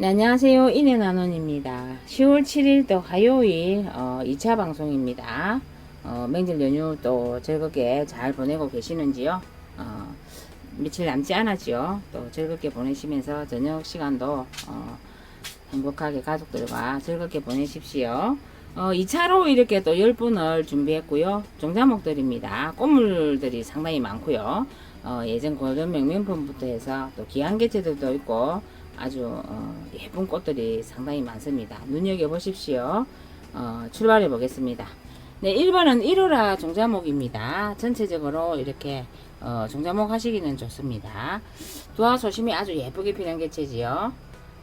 네, 안녕하세요. 인해나논입니다. 10월 7일 또 화요일 어, 2차 방송입니다. 어, 명절 연휴 또 즐겁게 잘 보내고 계시는지요? 어, 며칠 남지 않았지요. 또 즐겁게 보내시면서 저녁 시간도 어, 행복하게 가족들과 즐겁게 보내십시오. 어, 2차로 이렇게 또 10분을 준비했고요. 종자목들입니다. 꽃물들이 상당히 많고요. 어, 예전 고전 명명품부터 해서 또 귀한 개체들도 있고 아주 어, 예쁜 꽃들이 상당히 많습니다. 눈여겨보십시오. 어, 출발해 보겠습니다. 네, 1번은 1호라 종자목입니다. 전체적으로 이렇게 어, 종자목 하시기는 좋습니다. 두화 소심이 아주 예쁘게 피는 개체지요.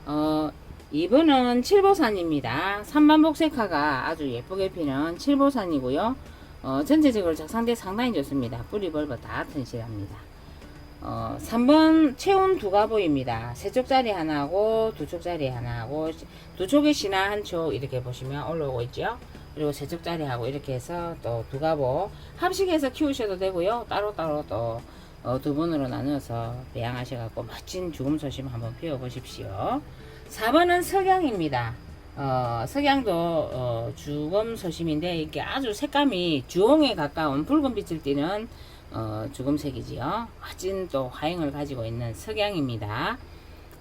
어, 2번은 칠보산입니다. 삼반복색화가 아주 예쁘게 피는 칠보산이고요. 어, 전체적으로 작상대 상당히 좋습니다. 뿌리 벌버 다 튼실합니다. 어, 3번 체온 두 가보입니다. 세 쪽짜리 하나하고 두 쪽짜리 하나하고 두 쪽에 신화 한 쪽 이렇게 보시면 올라오고 있죠. 그리고 세 쪽짜리 하고 이렇게 해서 또 두 가보 합식해서 키우셔도 되고요. 따로따로 또 어, 두 분으로 나눠서 배양하셔갖고 멋진 죽음 소심 한번 피워보십시오. 4번은 석양입니다. 어, 석양도 어, 죽음 소심인데 이게 아주 색감이 주홍에 가까운 붉은 빛을 띠는 어, 죽음색이지요. 멋진 또 화형을 가지고 있는 석양입니다.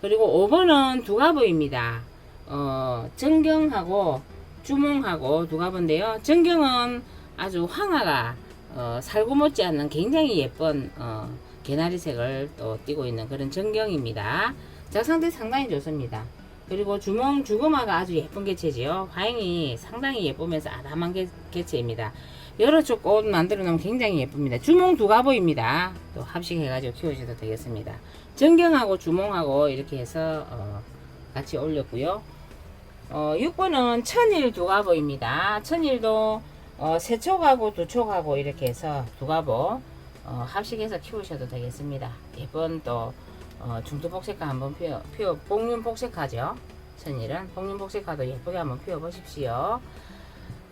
그리고 5번은 두가보입니다. 어, 정경하고 주몽하고 두가보인데요. 정경은 아주 황화가 어, 살고 못지 않는 굉장히 예쁜 어, 개나리색을 또 띠고 있는 그런 정경입니다. 작상대 상당히 좋습니다. 그리고 주몽 주금화가 아주 예쁜 개체지요. 화형이 상당히 예쁘면서 아담한 개, 개체입니다. 여러 쪽꽃 만들어 놓으면 굉장히 예쁩니다. 주몽 두 가보입니다. 또 합식해가지고 키우셔도 되겠습니다. 정경하고 주몽하고 이렇게 해서 어, 같이 올렸고요. 어, 6번은 천일 두 가보입니다. 천일도 어, 세 촉하고 두 촉하고 이렇게 해서 두 가보 어, 합식해서 키우셔도 되겠습니다. 예쁜 또 어, 중두 복색화 한번 피워, 피워 복륜 복색화죠. 천일은 복륜 복색화도 예쁘게 한번 피워 보십시오.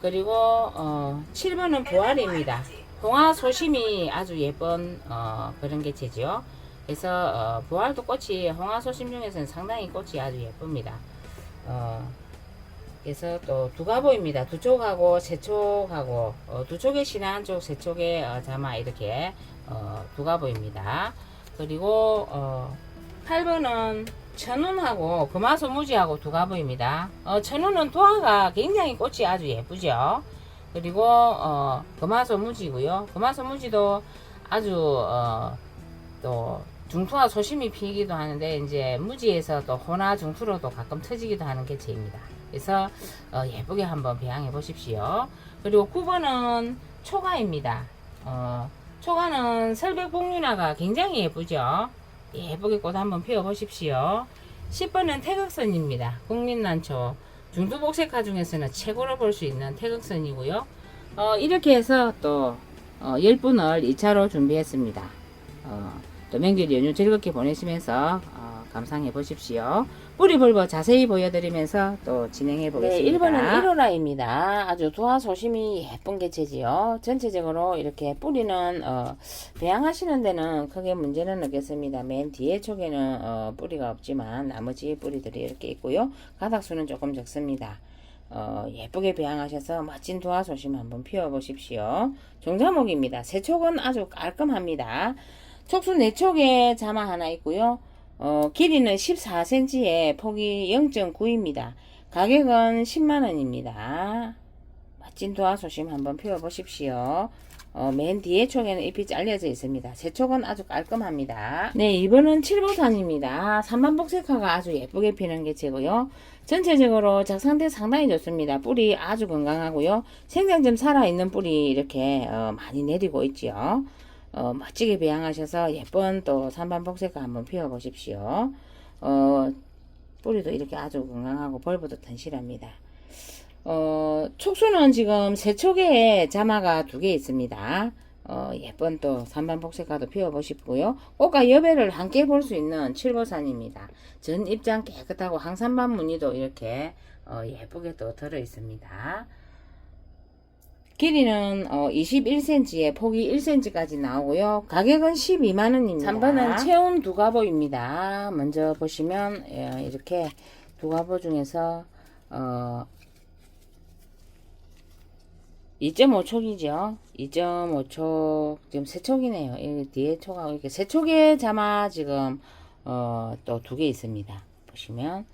그리고 어, 7번은 보알입니다. 홍화 소심이 아주 예쁜 어, 그런 개체죠. 그래서 어, 보알도 꽃이 홍화 소심 중에서는 상당히 꽃이 아주 예쁩니다. 어, 그래서 또 두가보입니다. 두 쪽하고 세 쪽하고 어, 두 쪽에 신화 한쪽, 세 쪽에 어, 자마 이렇게 어, 두가보입니다. 그리고 어, 8번은 천운하고 금화소무지하고 두가보입니다. 어, 천운은 도화가 굉장히 꽃이 아주 예쁘죠. 그리고 어, 금화소무지고요. 금화소무지도 아주 어, 또 중투와 소심이 피기도 하는데 이제 무지에서 또 호나 중투로도 가끔 터지기도 하는 개체입니다. 그래서 어, 예쁘게 한번 배양해 보십시오. 그리고 9번은 초가입니다. 어, 초가는 설백복륜화가 굉장히 예쁘죠. 예쁘게 꽃 한번 피워 보십시오. 10번은 태극선입니다. 국민난초 중두복색화 중에서는 최고로 볼 수 있는 태극선이고요. 어, 이렇게 해서 또 어, 10분을 2차로 준비했습니다. 어, 또 명절 연휴 즐겁게 보내시면서 어, 감상해 보십시오. 뿌리 볼버 자세히 보여드리면서 또 진행해 보겠습니다. 네, 1번은 1호라입니다. 아주 도화 소심이 예쁜 개체지요. 전체적으로 이렇게 뿌리는 어, 배양하시는 데는 크게 문제는 없겠습니다. 맨 뒤에 쪽에는 어, 뿌리가 없지만 나머지 뿌리들이 이렇게 있고요. 가닥수는 조금 적습니다. 어, 예쁘게 배양하셔서 멋진 도화 소심 한번 피워보십시오. 종자목입니다. 새촉은 아주 깔끔합니다. 촉수 4촉에 자마 하나 있고요. 어, 길이는 14cm에 폭이 0.9입니다. 가격은 10만원입니다. 멋진 도화 소심 한번 피워보십시오. 어, 맨 뒤에 촉에는 잎이 잘려져 있습니다. 제 촉은 아주 깔끔합니다. 네, 이번은 칠보산입니다. 삼반복색화가 아주 예쁘게 피는 개체고요. 전체적으로 작상태 상당히 좋습니다. 뿌리 아주 건강하고요. 생장점 살아있는 뿌리 이렇게 어, 많이 내리고 있지요. 어, 멋지게 배양하셔서 예쁜 또 삼반복색화 한번 피워보십시오. 어, 뿌리도 이렇게 아주 건강하고 벌브도 튼실합니다. 어, 촉수는 지금 세 촉에 자마가 두 개 있습니다. 어, 예쁜 또 삼반복색화도 피워보시고요. 꽃과 여배를 함께 볼 수 있는 칠보산입니다. 전 입장 깨끗하고 항산반 무늬도 이렇게 어, 예쁘게 또 들어 있습니다. 길이는 어, 21cm에 폭이 1cm까지 나오고요. 가격은 12만원입니다. 3번은 체온 두가보입니다. 먼저 보시면 예, 이렇게 두가보 중에서 어 2.5촉이죠. 2.5촉 지금 세 촉이네요. 이 뒤에 촉하고 이렇게 세 촉의 자마 지금 어 또 두 개 있습니다. 보시면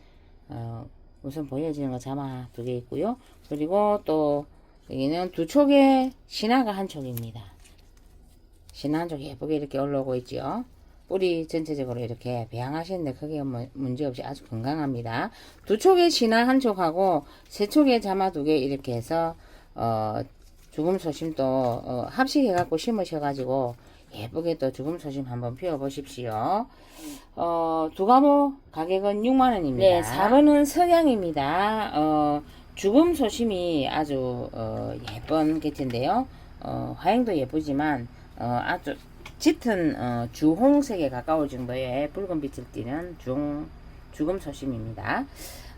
어 우선 보여지는 거 자마 두 개 있고요. 그리고 또 여기는 두 촉의 신화가 한 촉입니다. 신화 한촉 예쁘게 이렇게 올라오고 있죠. 뿌리 전체적으로 이렇게 배양하시는데 크게 뭐 문제없이 아주 건강합니다. 두 촉의 신화 한 촉하고 세 촉의 자마 두 개 이렇게 해서 어 죽음 소심도 어, 합식해 갖고 심으셔가지고 예쁘게 또 죽음 소심 한번 피워 보십시오. 어, 두가보 가격은 6만 원입니다. 네, 4번은 석양입니다. 어, 죽음 소심이 아주 어, 예쁜 개체인데요. 어, 화형도 예쁘지만 어, 아주 짙은 어, 주홍색에 가까울 정도의 붉은 빛을 띠는 중 죽음 소심입니다.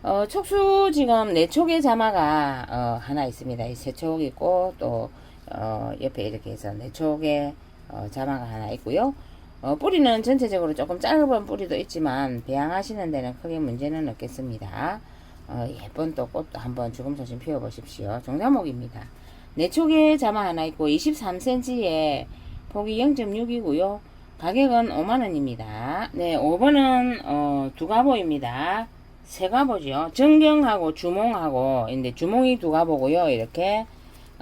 어, 촉수 지금 네 촉의 자마가 어, 하나 있습니다. 이세촉 있고 또 어, 옆에 이렇게 해서 네 촉의 어, 자마가 하나 있고요. 어, 뿌리는 전체적으로 조금 짧은 뿌리도 있지만 배양하시는 데는 크게 문제는 없겠습니다. 어, 예쁜 또 꽃도 한번 주금소심 피워보십시오. 종자목입니다. 네 촉의 자마 하나 있고 23cm에 폭이 0.6이고요. 가격은 5만원입니다. 네, 5번은 어, 두가보입니다. 세 가보죠. 정경하고 주몽하고, 근데 주몽이 두 가보고요. 이렇게,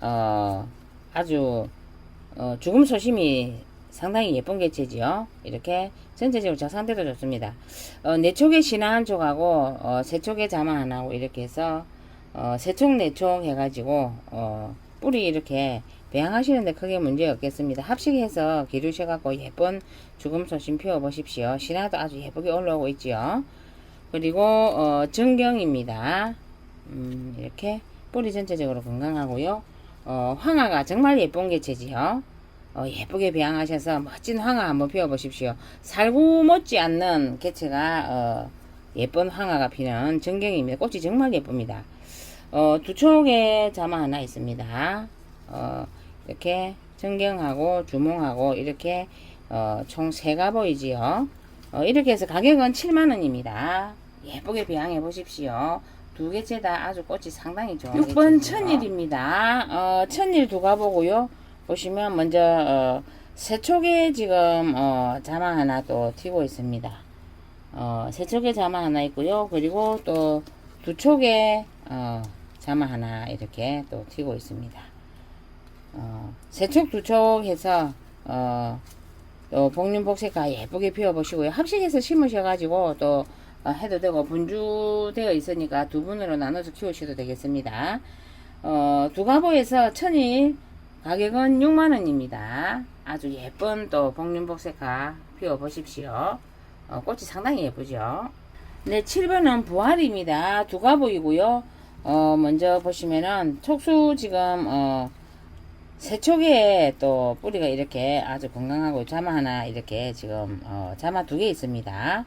어, 아주, 어, 죽음 소심이 상당히 예쁜 개체지요. 이렇게 전체적으로 저 상태도 좋습니다. 어, 네 촉의 신화 한 촉하고, 어, 세 촉의 자마 하나하고 이렇게 해서, 어, 세 촉, 네촉 해가지고, 어, 뿌리 이렇게 배양하시는데 크게 문제 없겠습니다. 합식해서 기르셔갖고 예쁜 죽음 소심 피워보십시오. 신화도 아주 예쁘게 올라오고 있지요. 그리고 어, 정경입니다. 음, 이렇게 뿌리 전체적으로 건강하고요. 어, 황화가 정말 예쁜 개체지요. 어, 예쁘게 배양하셔서 멋진 황화 한번 피워보십시오. 살구 못지 않는 개체가 어, 예쁜 황화가 피는 정경입니다. 꽃이 정말 예쁩니다. 어, 두 촉의 자마 하나 있습니다. 어, 이렇게 정경하고 주몽하고 이렇게 어, 총세가 보이지요. 어, 이렇게 해서 가격은 7만원입니다. 예쁘게 배양해 보십시오. 두 개째 다 아주 꽃이 상당히 좋은 6번 천일입니다. 어, 천일 두 가 보고요. 보시면 먼저 어, 세촉에 지금 어, 자마 하나 또 튀고 있습니다. 어, 세촉에 자마 하나 있고요. 그리고 또 두 촉에 어, 자마 하나 이렇게 또 튀고 있습니다. 어, 세촉 두촉 해서 어, 또 복륜 복색가 예쁘게 피워 보시고요. 합식해서 심으셔 가지고 또 어, 해도 되고 분주되어 있으니까 두 분으로 나눠서 키우셔도 되겠습니다. 어, 두가보에서 천일 가격은 6만원입니다. 아주 예쁜 또 복륜복색가 피워보십시오. 어, 꽃이 상당히 예쁘죠. 네, 7번은 부활입니다. 두가보이고요. 어, 먼저 보시면은 촉수 지금 어, 세촉에 또 뿌리가 이렇게 아주 건강하고 자마 하나 이렇게 지금 어, 자마 두 개 있습니다.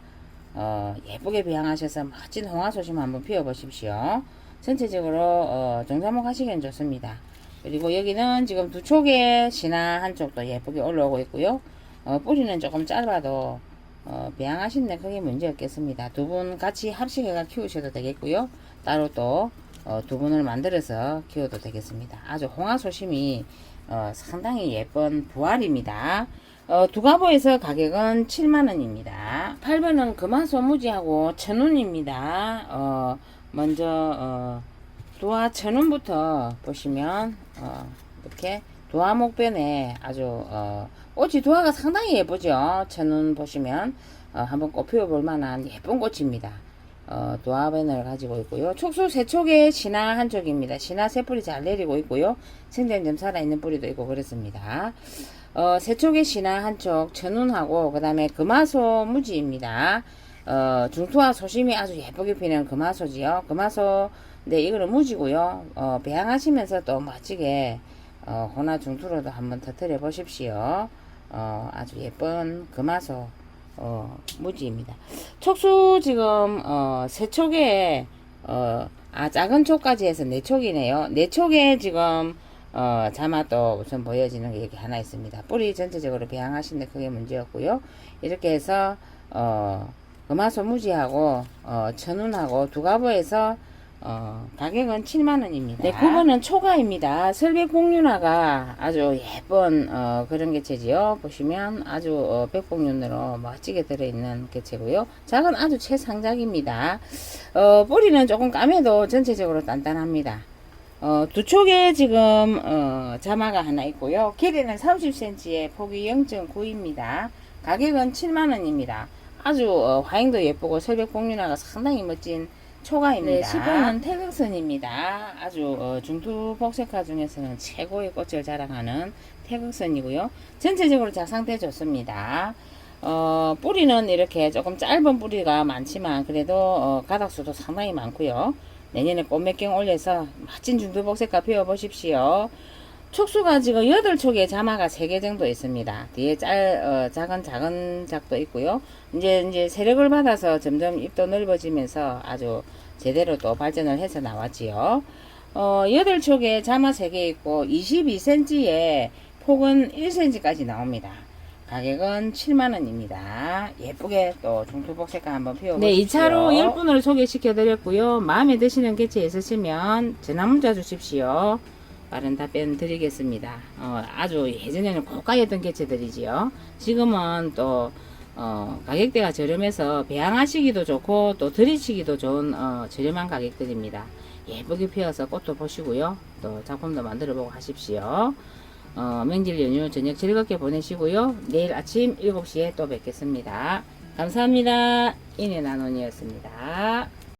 어, 예쁘게 배양하셔서 멋진 홍화 소심 한번 피워보십시오. 전체적으로 어, 종자목 하시기엔 좋습니다. 그리고 여기는 지금 두 촉에 신화 한쪽도 예쁘게 올라오고 있고요. 어, 뿌리는 조금 짧아도 어, 배양하시는데 크게 문제 없겠습니다. 두 분 같이 합식해가 키우셔도 되겠고요. 따로 또 어, 두 분을 만들어서 키워도 되겠습니다. 아주 홍화소심이 어, 상당히 예쁜 부활입니다. 어, 두가보에서 가격은 7만원입니다. 8번은 금화소무지하고 천운입니다. 어, 먼저 어, 두화 천운부터 보시면 어, 이렇게 두화 목변에 아주 어, 꽃이 두화가 상당히 예쁘죠. 천운 보시면 어, 한번 꽃 피워 볼 만한 예쁜 꽃입니다. 어, 도화벤을 가지고 있고요. 촉수 세 촉에 신화 한 촉입니다. 신화 세 뿌리 잘 내리고 있고요. 생장점 살아있는 뿌리도 있고 그렇습니다. 어, 세 촉에 신화 한 촉, 천운하고, 그 다음에 금화소 무지입니다. 어, 중투와 소심이 아주 예쁘게 피는 금화소지요. 금화소, 네, 이거는 무지고요. 어, 배양하시면서 또 멋지게, 어, 호나 중투로도 한번 터트려 보십시오. 어, 아주 예쁜 금화소, 어, 무지입니다. 촉수 지금 어, 세 촉에 어, 아 작은 촉까지 해서 네 촉이네요. 네 촉에 지금 어, 자마 또 우선 보여지는 게 하나 있습니다. 뿌리 전체적으로 배양하시는데 크게 문제 없고요. 이렇게 해서 어, 금화소무지하고 어, 천운하고 두 가보에서 어, 가격은 7만원입니다. 네, 9번은 초가입니다. 설백복륜화가 아주 예쁜 어, 그런 개체지요. 보시면 아주 어, 백복륜으로 멋지게 들어있는 개체고요. 작은 아주 최상작입니다. 어, 뿌리는 조금 까매도 전체적으로 단단합니다. 어, 두 촉에 지금 어, 자마가 하나 있고요. 길이는 30cm에 폭이 0.9입니다. 가격은 7만원입니다. 아주 어, 화행도 예쁘고 설백 복륜화가 상당히 멋진 초가입니다. 네, 시봉은 태극선입니다. 아주 어, 중투 복색화 중에서는 최고의 꽃을 자랑하는 태극선이고요. 전체적으로 자 상태 좋습니다. 어, 뿌리는 이렇게 조금 짧은 뿌리가 많지만 그래도 어, 가닥수도 상당히 많고요. 내년에 꽃몇경 올려서 멋진 중투 복색화 피워 보십시오. 촉수가 지금 8촉에 자마가 3개 정도 있습니다. 뒤에 짤, 어, 작은, 작은 작도 있고요. 이제, 이제 세력을 받아서 점점 잎도 넓어지면서 아주 제대로 또 발전을 해서 나왔지요. 어, 8촉에 자마 3개 있고 22cm에 폭은 1cm까지 나옵니다. 가격은 7만원입니다. 예쁘게 또 중투복 색깔 한번 피워보십시오. 네, 2차로 10분으로 소개시켜드렸고요. 마음에 드시는 개체 있으시면 전화 문자 주십시오. 빠른 답변 드리겠습니다. 어, 아주 예전에는 고가였던 개체들이지요. 지금은 또 어, 가격대가 저렴해서 배양하시기도 좋고 또 들이치기도 좋은 어, 저렴한 가격들입니다. 예쁘게 피어서 꽃도 보시고요. 또 작품도 만들어 보고 하십시오. 어, 명절 연휴 저녁 즐겁게 보내시고요. 내일 아침 7시에 또 뵙겠습니다. 감사합니다. 인해 나눔이었습니다.